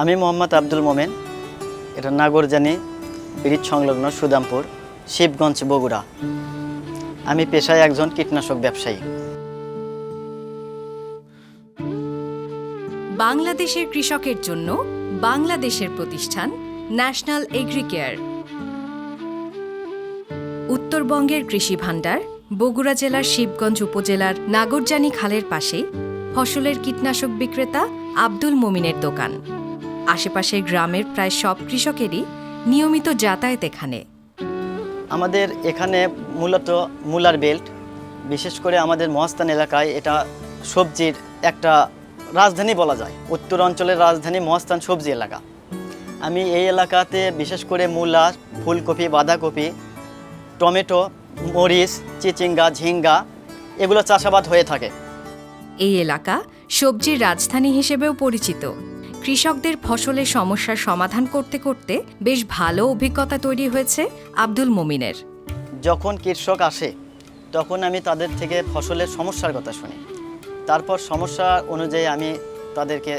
আমি মোহাম্মদ আব্দুল মোমেন। এটা নাগরজানি ব্রিজ সংলগ্ন সুদামপুর, শিবগঞ্জ, বগুড়া। আমি পেশায় একজন কীটনাশক ব্যবসায়ী। বাংলাদেশের কৃষকের জন্য বাংলাদেশের প্রতিষ্ঠান ন্যাশনাল এগ্রিকেয়ার। উত্তরবঙ্গের কৃষি ভাণ্ডার, বগুড়া জেলার শিবগঞ্জ উপজেলার নাগরজানি খালের পাশে ফসলের কীটনাশক বিক্রেতা আব্দুল মোমিনের দোকান। আশেপাশের গ্রামের প্রায় সব কৃষকেরই নিয়মিত যাতায়াত এখানে। আমাদের এখানে মূলত মুলার বেল্ট বিশেষ করে আমাদের মহাস্থান এলাকায় এটা সবজির একটা রাজধানী বলা যায়। উত্তর অঞ্চলের রাজধানী মহাস্থান সবজি এলাকা। আমি এই এলাকাতে বিশেষ করে মূলা ফুলকপি বাঁধাকপি টমেটো মরিচ চিচিঙ্গা ঝিঙ্গা এগুলো চাষাবাদ হয়ে থাকে। এই এলাকা সবজির রাজধানী হিসেবেও পরিচিত। কৃষকদের ফসলের সমস্যার সমাধান করতে করতে বেশ ভালো অভিজ্ঞতা তৈরি হয়েছে আব্দুল মোমিনের। যখন কৃষক আসে তখন আমি তাদের থেকে ফসলের সমস্যার কথা শুনি। তারপর সমস্যা অনুযায়ী আমি তাদেরকে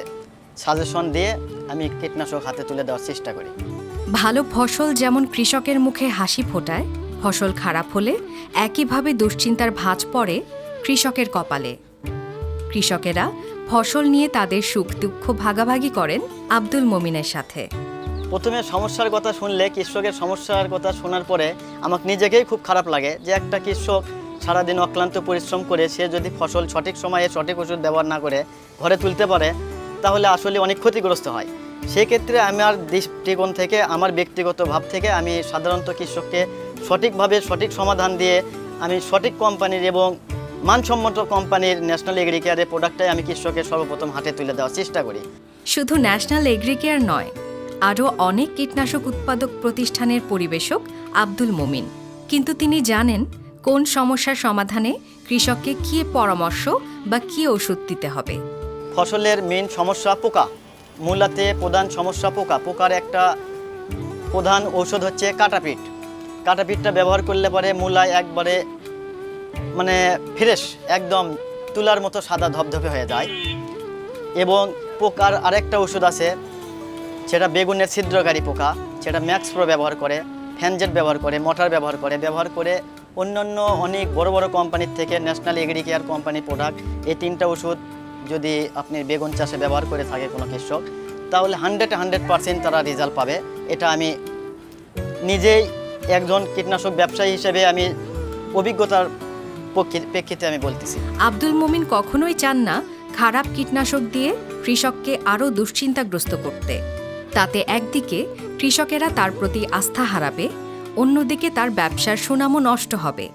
সাজেশন দিয়ে আমি কীটনাশক হাতে তুলে দেওয়ার চেষ্টা করি। ভালো ফসল যেমন কৃষকের মুখে হাসি ফোটায় ফসল খারাপ হলে একইভাবে দুশ্চিন্তার ভাঁজ পড়ে কৃষকের কপালে। কৃষকেরা ফসল নিয়ে তাদের সুখ দুঃখ ভাগাভাগি করেন আব্দুল মোমিনের সাথে। প্রথমে সমস্যার কথা শুনলে, কৃষকের সমস্যার কথা শোনার পরে আমাকে নিজেকেই খুব খারাপ লাগে যে একটা কৃষক সারাদিন অক্লান্ত পরিশ্রম করে সে যদি ফসল সঠিক সময়ে সঠিক ওষুধ ব্যবহার না করে ঘরে তুলতে পারে, তাহলে আসলে অনেক ক্ষতিগ্রস্ত হয়। সেক্ষেত্রে আমার দৃষ্টিকোণ থেকে, আমার ব্যক্তিগত ভাব থেকে আমি সাধারণত কৃষককে সঠিকভাবে সঠিক সমাধান দিয়ে আমি সঠিক কোম্পানির এবং মানসম্মত কোম্পানির ন্যাশনাল এগ্রিকেয়ারের প্রোডাক্টটাই আমি কৃষকের সর্বপ্রথম হাতে তুলে দেওয়ার চেষ্টা করি। শুধু ন্যাশনাল এগ্রিকেয়ার নয় আরও অনেক কীটনাশক উৎপাদক প্রতিষ্ঠানের পরিবেশক আব্দুল মোমিন। কিন্তু তিনি জানেন কোন সমস্যার সমাধানে কৃষককে কী পরামর্শ বা কী ওষুধ দিতে হবে। ফসলের মেন সমস্যা পোকা। মূলাতে প্রধান সমস্যা পোকা। পোকার একটা প্রধান ঔষধ হচ্ছে কাটাপিট। কাটাপিটটা ব্যবহার করলে পরে মূলায় একবারে মানে ফ্রেশ, একদম তুলার মতো সাদা ধবধবে হয়ে যায়। এবং পোকার আরেকটা ওষুধ আছে, সেটা বেগুনের ছিদ্রকারী পোকা, সেটা ম্যাক্স প্রো ব্যবহার করে, ফ্যানজেট ব্যবহার করে, মোটর ব্যবহার করে ব্যবহার করে অন্যান্য অনেক বড় বড় কোম্পানির থেকে, ন্যাশনাল এগ্রিকেয়ার কোম্পানির প্রোডাক্ট এই তিনটা ওষুধ যদি আপনি বেগুন চাষে ব্যবহার করে থাকে কোনো কৃষক, তাহলে হান্ড্রেড হান্ড্রেড পারসেন্ট তারা রেজাল্ট পাবে। এটা আমি নিজেই একজন কীটনাশক ব্যবসায়ী হিসেবে আমি অভিজ্ঞতার প্রেক্ষিতে আমি বলতেছি। আব্দুল মোমিন কখনোই চান না খারাপ কীটনাশক দিয়ে কৃষককে আরও দুশ্চিন্তাগ্রস্ত করতে। তাতে একদিকে কৃষকেরা তার প্রতি আস্থা হারাবে অন্যদিকে তার ব্যবসার সুনামও নষ্ট হবে।